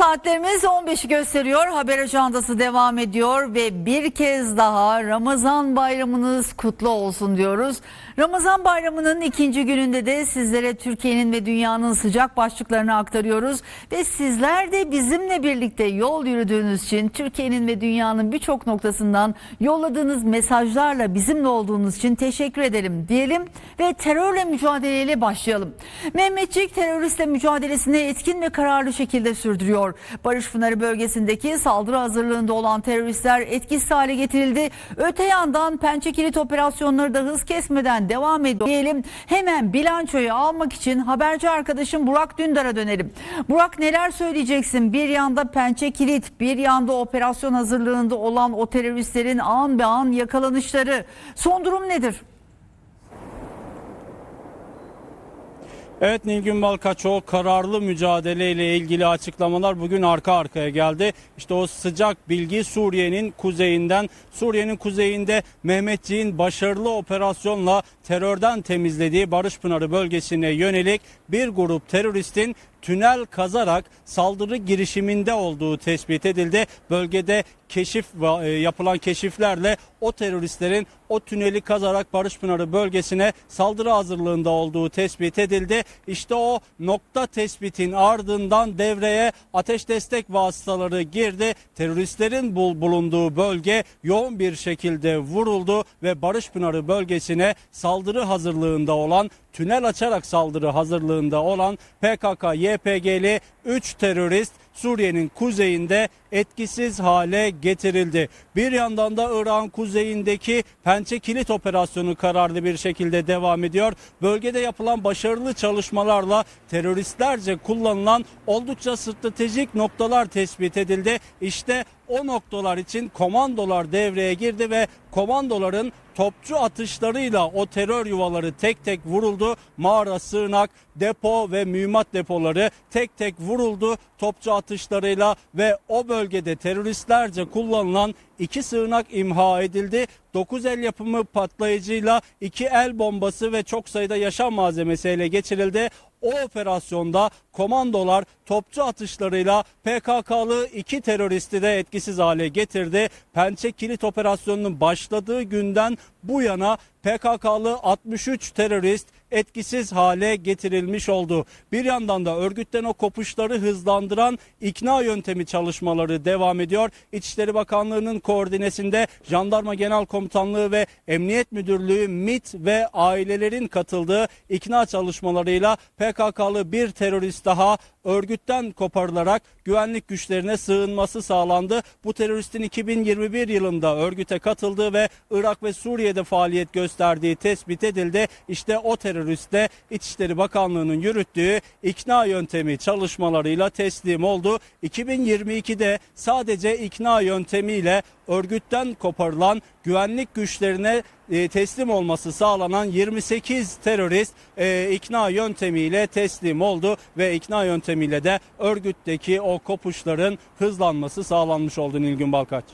Saatlerimiz 15'i gösteriyor. Haber ajandası devam ediyor ve bir kez daha Ramazan bayramınız kutlu olsun diyoruz. Ramazan bayramının ikinci gününde de sizlere Türkiye'nin ve dünyanın sıcak başlıklarını aktarıyoruz. Ve sizler de bizimle birlikte yol yürüdüğünüz için Türkiye'nin ve dünyanın birçok noktasından yolladığınız mesajlarla bizimle olduğunuz için teşekkür edelim diyelim ve terörle mücadeleyle başlayalım. Mehmetçik teröristle mücadelesini etkin ve kararlı şekilde sürdürüyor. Barış Pınarı bölgesindeki saldırı hazırlığında olan teröristler etkisiz hale getirildi. Öte yandan Pençe Kilit operasyonları da hız kesmeden devam ediyor. Diyelim hemen bilançoyu almak için haberci arkadaşım Burak Dündar'a dönelim. Burak neler söyleyeceksin? Bir yanda Pençe Kilit, bir yanda operasyon hazırlığında olan o teröristlerin an be an yakalanışları. Son durum nedir? Evet Nilgün Balkaçoğlu kararlı mücadeleyle ilgili açıklamalar bugün arka arkaya geldi. İşte o sıcak bilgi Suriye'nin kuzeyinden, Suriye'nin kuzeyinde Mehmetçiğin başarılı operasyonla terörden temizlediği Barış Pınarı bölgesine yönelik bir grup teröristin tünel kazarak saldırı girişiminde olduğu tespit edildi. Bölgede keşif e, yapılan keşiflerle o teröristlerin o tüneli kazarak Barışpınarı bölgesine saldırı hazırlığında olduğu tespit edildi. İşte o nokta tespitin ardından devreye ateş destek vasıtaları girdi. Teröristlerin bul- bulunduğu bölge yoğun bir şekilde vuruldu ve Barışpınarı bölgesine saldırı hazırlığında olan tünel açarak saldırı hazırlığında olan PKK YPG'li 3 terörist Suriye'nin kuzeyinde etkisiz hale getirildi. Bir yandan da Irak'ın kuzeyindeki Pençe Kilit operasyonu kararlı bir şekilde devam ediyor. Bölgede yapılan başarılı çalışmalarla teröristlerce kullanılan oldukça stratejik noktalar tespit edildi. İşte o noktalar için komandolar devreye girdi ve komandoların topçu atışlarıyla o terör yuvaları tek tek vuruldu. Mağara, sığınak, depo ve mühimmat depoları tek tek vuruldu topçu atışlarıyla ve o bölgede teröristlerce kullanılan iki sığınak imha edildi. 9 el yapımı patlayıcıyla iki el bombası ve çok sayıda yaşam malzemesi ele geçirildi. O operasyonda komandolar topçu atışlarıyla PKK'lı iki teröristi de etkisiz hale getirdi. Pençe Kilit operasyonunun başladığı günden bu yana PKK'lı 63 terörist etkisiz hale getirilmiş oldu. Bir yandan da örgütten o kopuşları hızlandıran ikna yöntemi çalışmaları devam ediyor. İçişleri Bakanlığı'nın koordinesinde Jandarma Genel Komutanlığı ve Emniyet Müdürlüğü MIT ve ailelerin katıldığı ikna çalışmalarıyla PKK'lı bir terörist daha örgütten koparılarak güvenlik güçlerine sığınması sağlandı. Bu teröristin 2021 yılında örgüte katıldığı ve Irak ve Suriye'de faaliyet gösterdiği tespit edildi. İşte o terörist de İçişleri Bakanlığı'nın yürüttüğü ikna yöntemi çalışmalarıyla teslim oldu. 2022'de sadece ikna yöntemiyle örgütten koparılan güvenlik güçlerine e, teslim olması sağlanan 28 terörist e, ikna yöntemiyle teslim oldu ve ikna yöntemiyle de örgütteki o kopuşların hızlanması sağlanmış oldu Nilgün Balkaç.